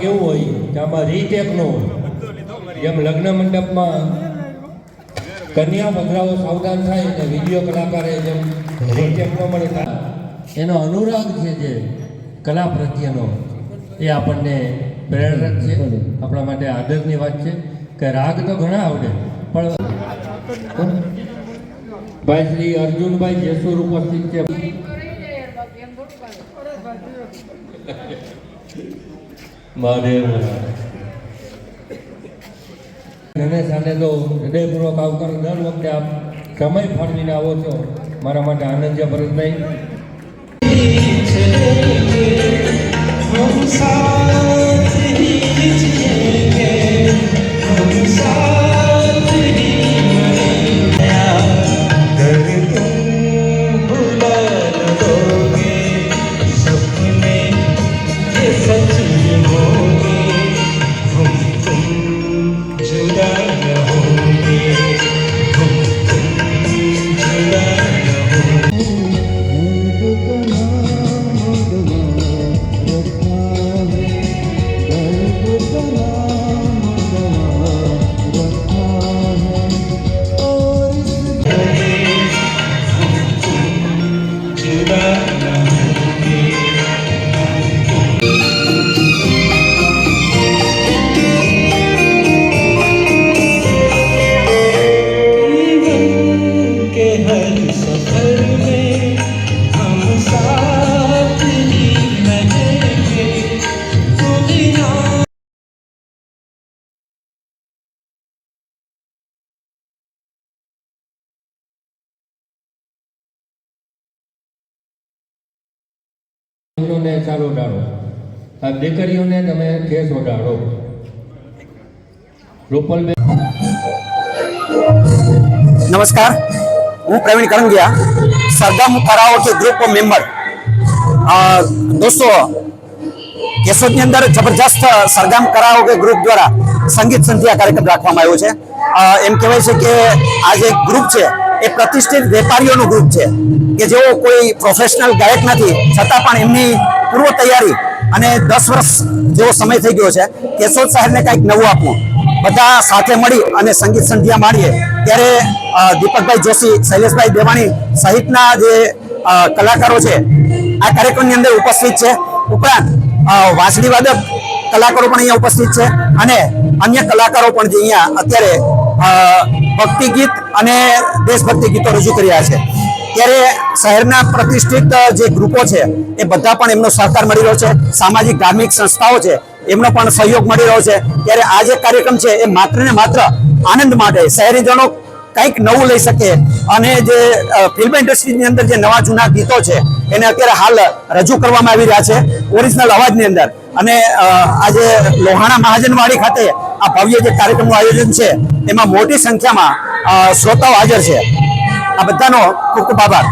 કેવું હોય કે આમાં રીટેક નો જેમ લગ્ન મંડપમાં કન્યા પધરાઓ સાવધાન થાય અને વીડિયો કલાકારે જેમ રીટેક ન મળે. એનો અનુરાગ છે જે કલા પ્રત્યેનો, એ આપણને પ્રેરક છે. આપણા માટે આદરની વાત છે કે રાગ તો ઘણા આવડે, પણ ભાઈ શ્રી અર્જુનભાઈ જેસુર ઉપસ્થિત છે. મહાદેવ. ગણેશ સાથે તો હૃદયપૂર્વક આવકાર દર વખતે આપ સમય ફાળવીને આવો છો. મારા માટે આનંદ છે ને ચાલો ડાળો આ દીકરીઓને તમે કેસ ઓઢાડો રૂપલબેન નમસ્કાર. હું Pravin Karangiya. Sargam karaoke group member દોસ્તો કેશોદની અંદર જબરજસ્ત સરગામ કરાઓકે ગ્રુપ દ્વારા સંગીત સંધ્યા કાર્યક્રમ રાખવામાં આવ્યો છે. એમ કહેવાય છે કે આ જે ગ્રુપ છે એ પ્રતિષ્ઠિત વેપારીઓનું ગ્રુપ છે કે જેઓ કોઈ પ્રોફેશનલ ગાયક નથી, છતાં પણ એમની પૂર્વ તૈયારી અને દસ વર્ષ જેવો સમય થઈ ગયો છે, કેશોદ શહેરને કંઈક નવું આપવું. બધા સાથે મળી અને સંગીત સંધ્યા માણીએ. ત્યારે દીપકભાઈ જોશી, શૈલેષભાઈ દેવાણી સહિતના જે કલાકારો છે, આ કાર્યક્રમની અંદર ઉપસ્થિત છે. ઉપરાંત વાંસળી વાદક કલાકારો પણ અહીંયા ઉપસ્થિત છે અને અન્ય કલાકારો પણ જે અહીંયા અત્યારે ભક્તિ ગીત અને દેશભક્તિ ગીતો રજૂ કર્યા છે. ત્યારે શહેરના પ્રતિષ્ઠિત જે ગ્રુપો છે, એ બધા પણ એમનો સહકાર મળી રહ્યો છે. સામાજિક, ધાર્મિક સંસ્થાઓ છે, એમનો પણ સહયોગ મળી રહ્યો છે. ત્યારે આ જે કાર્યક્રમ છે, એ માત્ર ને માત્ર આનંદ માટે શહેરીજનો કંઈક નવું લઈ શકે. અને જે ફિલ્મ ઇન્ડસ્ટ્રીની અંદર જે નવા જૂના ગીતો છે, એને અત્યારે હાલ રજૂ કરવામાં આવી રહ્યા છે, ઓરિજિનલ અવાજની અંદર. અને આજે લોહાણા મહાજનવાડી ખાતે આ ભવ્ય જે કાર્યક્રમનું આયોજન છે, એમાં મોટી સંખ્યામાં શ્રોતાઓ હાજર છે. આ બધાનો ખૂબ ખૂબ આભાર.